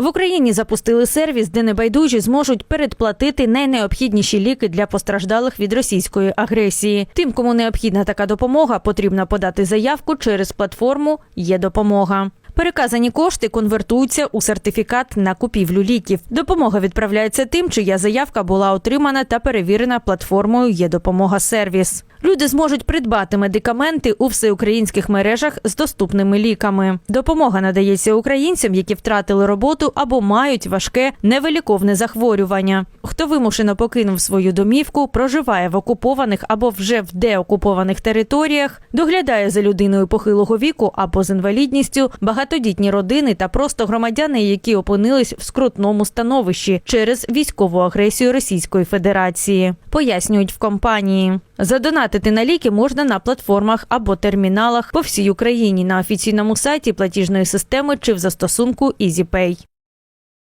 В Україні запустили сервіс, де небайдужі зможуть передплатити найнеобхідніші ліки для постраждалих від російської агресії. Тим, кому необхідна така допомога, потрібно подати заявку через платформу Є допомога. Переказані кошти конвертуються у сертифікат на купівлю ліків. Допомога відправляється тим, чия заявка була отримана та перевірена платформою Є допомога сервіс. Люди зможуть придбати медикаменти у всеукраїнських мережах з доступними ліками. Допомога надається українцям, які втратили роботу або мають важке невиліковне захворювання. Хто вимушено покинув свою домівку, проживає в окупованих або вже в деокупованих територіях, доглядає за людиною похилого віку або з інвалідністю, багатодітні родини та просто громадяни, які опинились в скрутному становищі через військову агресію Російської Федерації. Пояснюють в компанії. Задонатити на ліки можна на платформах або терміналах по всій Україні на офіційному сайті платіжної системи чи в застосунку EasyPay.